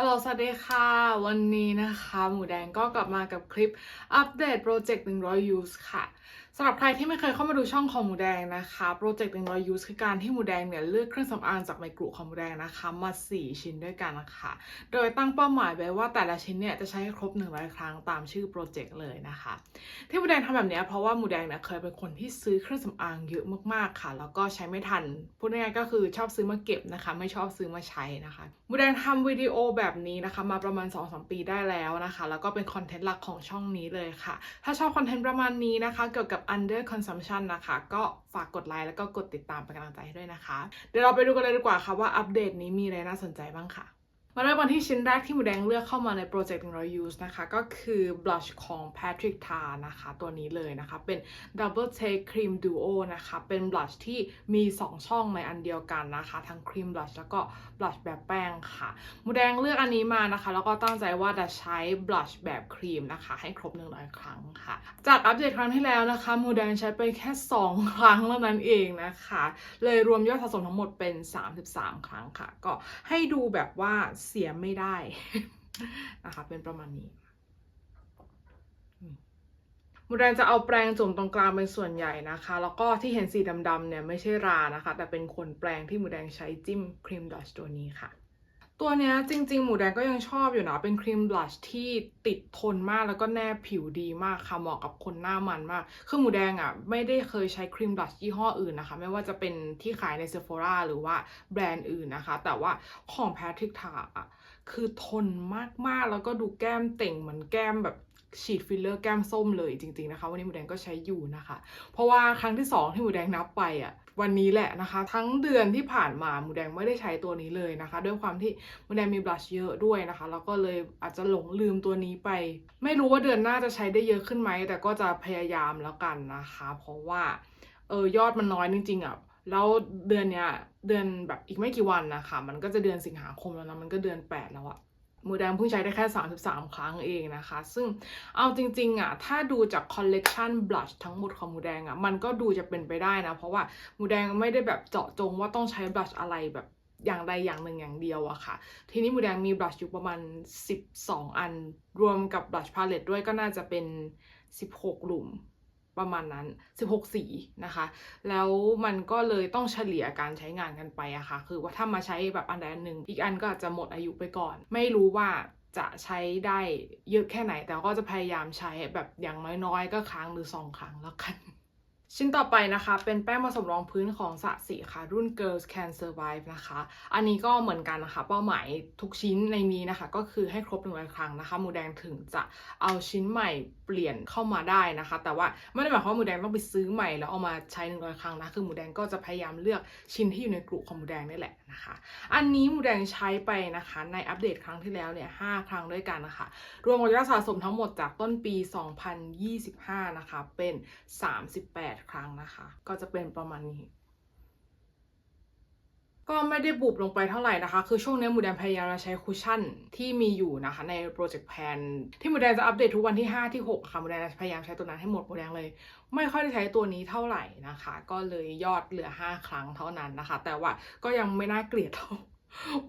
ฮัลโหล สวัสดีค่ะ วันนี้นะคะ หมูแดงก็กลับมากับคลิปอัปเดตโปรเจกต์100 use ค่ะ สำหรับใครที่ไม่เคยเข้ามาดูช่องของหมูแดงนะคะโปรเจกต์100 use คือการที่หมูแดงเนี่ยเลือกเครื่องสำอางจากในกลุ่มของหมูแดงนะคะ มา 4 ชิ้นด้วยกันนะคะ โดยตั้งเป้าหมายไว้ว่าแต่ละชิ้นเนี่ยจะใช้ให้ครบ 100 ครั้งตามชื่อโปรเจกต์เลยนะคะ ที่หมูแดงทำแบบนี้เพราะว่าหมูแดงเนี่ยเคยเป็นคนที่ซื้อเครื่องสำอางเยอะมากๆค่ะ แล้วก็ใช้ไม่ทันพูดง่ายๆก็คือชอบซื้อมาเก็บนะคะ ไม่ชอบซื้อมาใช้นะคะหมูแดงทำวิดีโอแบบนี้นะคะ มาประมาณ2-3ปีได้แล้วนะคะ แล้วก็เป็นคอนเทนต์หลักของช่องนี้เลยค่ะ ถ้าชอบคอนเทนต์ประมาณนี้นะคะ เกี่ยวกับ under consumption นะคะ ก็ฝากกดไลค์แล้วก็กดติดตามเป็นกำลังใจให้ด้วยนะคะ เดี๋ยวเราไปดูกันเลยดีกว่าค่ะว่าอัปเดตนี้มีอะไรน่าสนใจบ้างค่ะ มาเริ่มกันที่ชิ้นแรกที่หมูแดงเลือกเข้ามาในโปรเจกต์100 use นะคะ ก็คือ blush ของ Patrick Ta นะคะ ตัวนี้เลยนะคะ เป็น double take cream duo นะคะ เป็น blush ที่มี 2 ช่องในอันเดียวกันนะคะ ทั้ง cream blush แล้วก็ blush แบบแป้งค่ะหมูแดงเลือกอันนี้มานะคะ แล้วก็ตั้งใจว่าจะใช้ blush แบบครีมนะคะ ให้ครบ 100 ครั้งค่ะ จากอัปเดตครั้งที่แล้วนะคะหมูแดงใช้ไปแค่ 2 ครั้งเท่านั้นเองนะคะ เลยรวมยอดสะสมทั้งหมดเป็น 33 ครั้งค่ะ ก็ให้ดูแบบว่าเสียไม่ได้นะคะเป็นประมาณนี้มูแดงจะเอาแปรงจุ่มตรงกลางเป็นส่วนใหญ่นะคะ แล้วก็ที่เห็นสีดำๆเนี่ยไม่ใช่รานะคะ แต่เป็นขนแปรงที่มูแดงใช้จิ้มครีมดอชตัวนี้ค่ะ ตัวเนี้ยจริง ๆ หมูแดงก็ยังชอบอยู่นะ เป็นครีมบลัชที่ติดทนมากแล้วก็แนบผิวดีมากค่ะ เหมาะกับคนหน้ามันมาก คือหมูแดงอะไม่ได้เคยใช้ครีมบลัชยี่ห้ออื่นนะคะ ไม่ว่าจะเป็นที่ขายใน Sephora หรือว่าแบรนด์อื่นนะคะ แต่ว่าของ Patrick Ta อะคือทนมากๆ แล้วก็ดูแก้มเต่งเหมือนแก้มแบบฉีดฟิลเลอร์แก้มส้มเลยจริง ๆนะคะ วันนี้หมูแดงก็ใช้อยู่นะคะ เพราะว่าครั้งที่ 2 ที่หมูแดงนับไปอะ วันนี้แหละนะคะ ทั้งเดือนที่ผ่านมาหมูแดงไม่ได้ใช้ตัวนี้เลยนะคะ ด้วยความที่หมูแดงมีบลัชเยอะด้วยนะคะแล้วก็เลยอาจจะหลงลืมตัวนี้ไป ไม่รู้ว่าเดือนหน้าจะใช้ได้เยอะขึ้นไหม แต่ก็จะพยายามแล้วกันนะคะ เพราะว่าเออยอดมันน้อยจริงๆอะแล้วเดือนเนี้ยเดือนแบบอีกไม่กี่วันนะคะ มันก็จะเดือนสิงหาคมแล้วนะมันก็เดือน 8 แล้วอะ มูแดงเพิ่งใช้ได้แค่ 33 ครั้งเองนะคะ ซึ่งเอาจริงๆอะถ้าดูจากคอลเลกชันบลัชทั้งหมดของหมูแดงอะมันก็ดูจะเป็นไปได้นะ เพราะว่าหมูแดงไม่ได้แบบเจาะจงว่าต้องใช้บลัชอะไรแบบอย่างใดอย่างหนึ่งอย่างเดียวอะค่ะ ทีนี้หมูแดงมีบลัชอยู่ประมาณ 12 อัน รวมกับบลัชพาเลตด้วยก็น่าจะเป็น 16 หลุม ประมาณนั้น 16 สีนะคะ แล้วมันก็เลยต้องเฉลี่ยการใช้งานกันไปอะค่ะ คือว่าถ้ามาใช้แบบอันใดอันหนึ่ง อีกอันก็อาจจะหมดอายุไปก่อน ไม่รู้ว่าจะใช้ได้เยอะแค่ไหน แต่ก็จะพยายามใช้แบบอย่างน้อยๆ ก็ครั้งหรือสองครั้งแล้วกัน ชิ้นต่อไปนะคะเป็นแป้งผสมรองพื้นของสะสีค่ะ รุ่น Girls Can Survive นะคะ อันนี้ก็เหมือนกันนะคะ เป้าหมายทุกชิ้นในนี้นะคะ ก็คือให้ครบ100ครั้งนะคะ มูแดงถึงจะเอาชิ้นใหม่เปลี่ยนเข้ามาได้นะคะ แต่ว่าไม่ได้หมายความว่ามูแดงต้องไปซื้อใหม่แล้วเอามาใช้100ครั้งนะคือมูแดงก็จะพยายามเลือกชิ้นที่อยู่ในกลุ่มของมูแดงนี่แหละนะคะ อันนี้มูแดงใช้ไปนะคะ ในอัปเดตครั้งที่แล้วเนี่ย5ครั้งด้วยกันนะคะ รวมยอดสะสมทั้งหมดจากต้นปี 2025 นะคะเป็น 38ครั้งนะคะ ก็จะเป็นประมาณนี้ ก็ไม่ได้บุบลงไปเท่าไหร่นะคะ คือช่วงนี้หมูแดงพยายามจะใช้คุชชั่นที่มีอยู่นะคะในโปรเจกต์แพนที่หมูแดงจะอัปเดตทุกวันที่ 5 ที่ 6 ค่ะหมูแดงจะพยายามใช้ตัวนั้นให้หมดหมูแดงเลย ไม่ค่อยได้ใช้ตัวนี้เท่าไหร่นะคะ ก็เลยยอดเหลือ 5 ครั้งเท่านั้นนะคะ แต่ว่าก็ยังไม่น่าเกลียดเท่า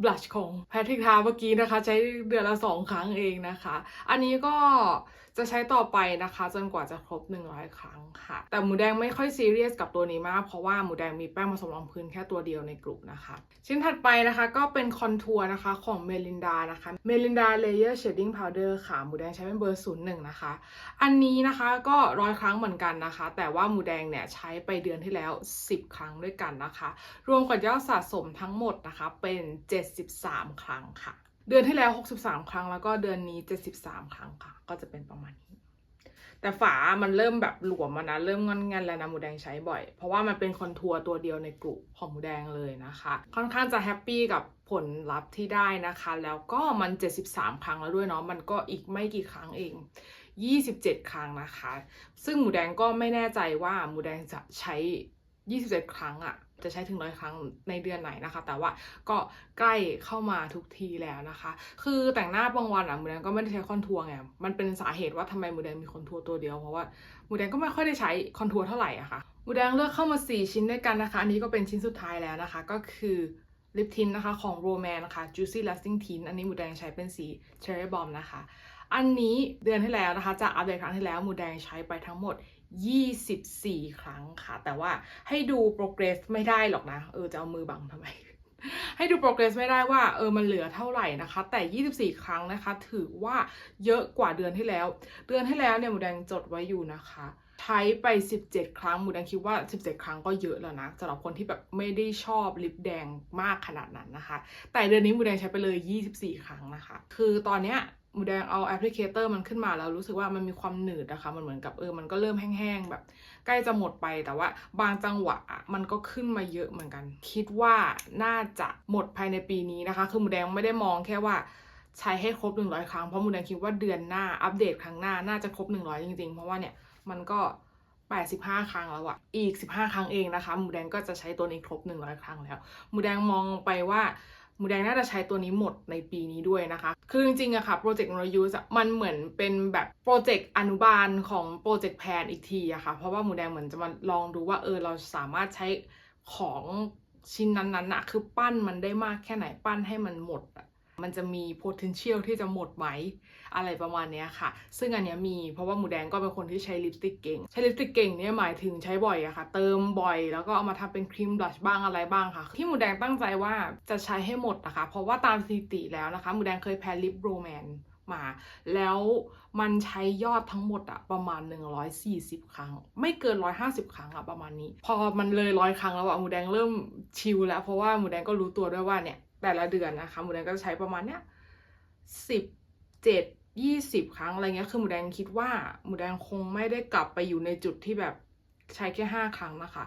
บลัชของแพทริกทาเมื่อกี้นะคะ ใช้เดือนละ2ครั้งเองนะคะ อันนี้ก็จะใช้ต่อไปนะคะ จนกว่าจะครบ 100 ครั้งค่ะ แต่หมูแดงไม่ค่อยซีเรียสกับตัวนี้มาก เพราะว่าหมูแดงมีแป้งผสมรองพื้นแค่ตัวเดียวในกลุ่มนะคะ ชิ้นถัดไปนะคะก็เป็นคอนทัวร์นะคะของเมลินดานะคะเมลินดาเลเยอร์เชดดิ้งพาวเดอร์ค่ะ หมูแดงใช้เป็นเบอร์ศูนย์หนึ่งนะคะ อันนี้นะคะก็ร้อยครั้งเหมือนกันนะคะ แต่ว่าหมูแดงเนี่ยใช้ไปเดือนที่แล้ว 10 ครั้งด้วยกันนะคะ รวมกับยอดสะสมทั้งหมดนะคะเป็น 73 ครั้งค่ะ เดือนที่แล้ว 63 ครั้งแล้วก็เดือนนี้ 73 ครั้งค่ะ ก็จะเป็นประมาณนี้ แต่ฝามันเริ่มแบบหลวมมานะ เริ่มงอนแงนแล้วนะหมูแดงใช้บ่อย เพราะว่ามันเป็นคอนทัวร์ตัวเดียวในกลุ่มของหมูแดงเลยนะคะ ค่อนข้างจะแฮปปี้กับผลลัพธ์ที่ได้นะคะ แล้วก็มัน 73 ครั้งแล้วด้วยเนาะ มันก็อีกไม่กี่ครั้งเอง 27 ครั้งนะคะ ซึ่งหมูแดงก็ไม่แน่ใจว่าหมูแดงจะใช้ 27 ครั้งอะ่ะ จะใช้ถึงร้อยครั้งในเดือนไหนนะคะ แต่ว่าก็ใกล้เข้ามาทุกทีแล้วนะคะ คือแต่งหน้าบางวันอะมูแดงก็ไม่ได้ใช้คอนทัวร์ไงมันเป็นสาเหตุว่าทำไมมูแดงมีคอนทัวร์ตัวเดียวเพราะว่ามูแดงก็ไม่ค่อยได้ใช้คอนทัวร์เท่าไหร่อะค่ะมูแดงเลือกเข้ามา 4 ชิ้นด้วยกันนะคะ อันนี้ก็เป็นชิ้นสุดท้ายแล้วนะคะ ก็คือลิปทินนะคะของ Roman นะคะ Juicy Lasting Tint อันนี้หมูแดงใช้เป็นสี Cherry Bomb นะคะ อันนี้เดือนที่แล้วนะคะ จากอัปเดตครั้งที่แล้วหมูแดงใช้ไปทั้งหมด 24 ครั้งค่ะ แต่ว่าให้ดู progress ไม่ได้หรอกนะ เออจะเอามือบังทำไม ให้ดู progress ไม่ได้ว่าเออมันเหลือเท่าไหร่นะคะ แต่ 24 ครั้งนะคะ ถือว่าเยอะกว่าเดือนที่แล้ว เดือนที่แล้วเนี่ยหมูแดงจดไว้อยู่นะคะ ใช้ไป 17 ครั้งหมูแดงคิดว่า 17 ครั้งก็เยอะแล้วนะสำหรับคนที่แบบไม่ได้ชอบลิปแดงมากขนาดนั้นนะคะ แต่เดือนนี้หมูแดงใช้ไปเลย 24 ครั้งนะคะ คือตอนเนี้ย มูแดงเอาแอปพลิเคเตอร์มันขึ้นมาแล้วรู้สึกว่ามันมีความหนืดนะคะมันเหมือนกับเออมันก็เริ่มแห้งๆแบบใกล้จะหมดไปแต่ว่าบางจังหวะมันก็ขึ้นมาเยอะเหมือนกัน คิดว่าน่าจะหมดภายในปีนี้นะคะ คือมูแดงไม่ได้มองแค่ว่าใช้ให้ครบ 100 ครั้งเพราะมูแดงคิดว่าเดือนหน้าอัปเดตครั้งหน้าน่าจะครบ 100 จริงๆ เพราะว่าเนี่ยมันก็ 85 ครั้งแล้วอะอีก 15 ครั้งเองนะคะ หมูแดงก็จะใช้ตัวนี้ครบ 100 ครั้งแล้ว หมูแดงมองไปว่า หมูแดงน่าจะใช้ตัวนี้หมดในปีนี้ด้วยนะคะ คือจริงๆอะค่ะโปรเจกต์โนยูสมันเหมือนเป็นแบบโปรเจกต์อนุบาลของโปรเจกต์แพนอีกทีอะค่ะ เพราะว่าหมูแดงเหมือนจะมาลองดูว่าเออเราสามารถใช้ของชิ้นนั้นๆอะคือปั้นมันได้มากแค่ไหนปั้นให้มันหมดอะ มันจะมี potential ที่จะหมดไหมอะไรประมาณนี้ค่ะ ซึ่งอันนี้มีเพราะว่าหมูแดงก็เป็นคนที่ใช้ลิปสติกเก่ง ใช้ลิปสติกเก่งเนี่ยหมายถึงใช้บ่อยอะค่ะ เติมบ่อยแล้วก็เอามาทำเป็นครีมบลัชบ้างอะไรบ้างค่ะ ที่หมูแดงตั้งใจว่าจะใช้ให้หมดนะคะ เพราะว่าตามสถิติแล้วนะคะหมูแดงเคยแพ้ลิปโรแมน มา แล้วมันใช้ยอดทั้งหมดอะประมาณ 140 ครั้ง ไม่เกิน 150 ครั้งอะประมาณนี้ พอมันเลยร้อยครั้งแล้วอะหมูแดงเริ่มชิลแล้ว เพราะว่าหมูแดงก็รู้ตัวด้วยว่าเนี่ยแต่ละเดือนนะคะหมูแดงก็จะใช้ประมาณเนี้ยสิบเจ็ดยี่สิบครั้งอะไรเงี้ยคือหมูแดงคิดว่าหมูแดงคงไม่ได้กลับไปอยู่ในจุดที่แบบใช้แค่ห้าครั้งนะคะ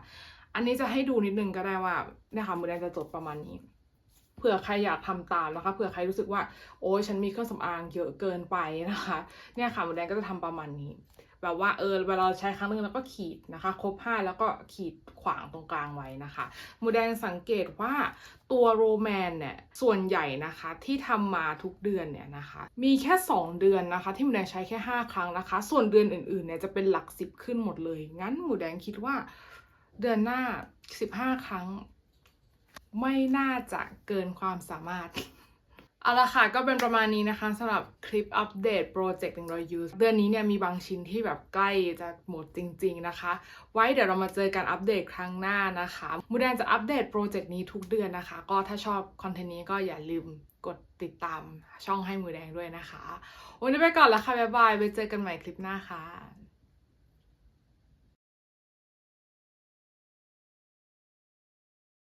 อันนี้จะให้ดูนิดนึงก็ได้ว่าเนี่ยค่ะหมูแดงจะจดประมาณนี้ เผื่อใครอยากทำตามนะคะเผื่อใครรู้สึกว่าโอ้ยฉันมีเครื่องสำอางเยอะเกินไปนะคะเนี่ยค่ะหมูแดงก็จะทำประมาณนี้แบบว่าเออเวลาเราใช้ครั้งหนึงแล้วก็ขีดนะคะ ครบห้าแล้วก็ขีดขวางตรงกลางไว้นะคะหมูแดงสังเกตว่าตัวโรแมนเนี่ยส่วนใหญ่นะคะที่ทำมาทุกเดือนเนี่ยนะคะ มีแค่ 2 เดือนนะคะ ที่หมูแดงใช้แค่ 5 ครั้งนะคะ ส่วนเดือนอื่นๆเนี่ยจะเป็นหลักสิบขึ้นหมดเลย งั้นหมูแดงคิดว่าเดือนหน้า 15 ครั้ง ไม่น่าจะเกินความสามารถ เอาละค่ะ ก็เป็นประมาณนี้นะคะสำหรับคลิปอัปเดตโปรเจกต์100 use เดือนนี้เนี่ยมีบางชิ้นที่แบบใกล้จะหมดจริง ๆนะคะ ไว้เดี๋ยวเรามาเจอกันอัปเดตครั้งหน้านะคะมูแดนจะอัปเดตโปรเจกต์นี้ทุกเดือนนะคะ ก็ถ้าชอบคอนเทนต์นี้ก็อย่าลืมกดติดตามช่องให้มูแดงด้วยนะคะ วันนี้ไปก่อนแล้วค่ะ บ๊ายบายไว้เจอกันใหม่คลิปหน้าค่ะ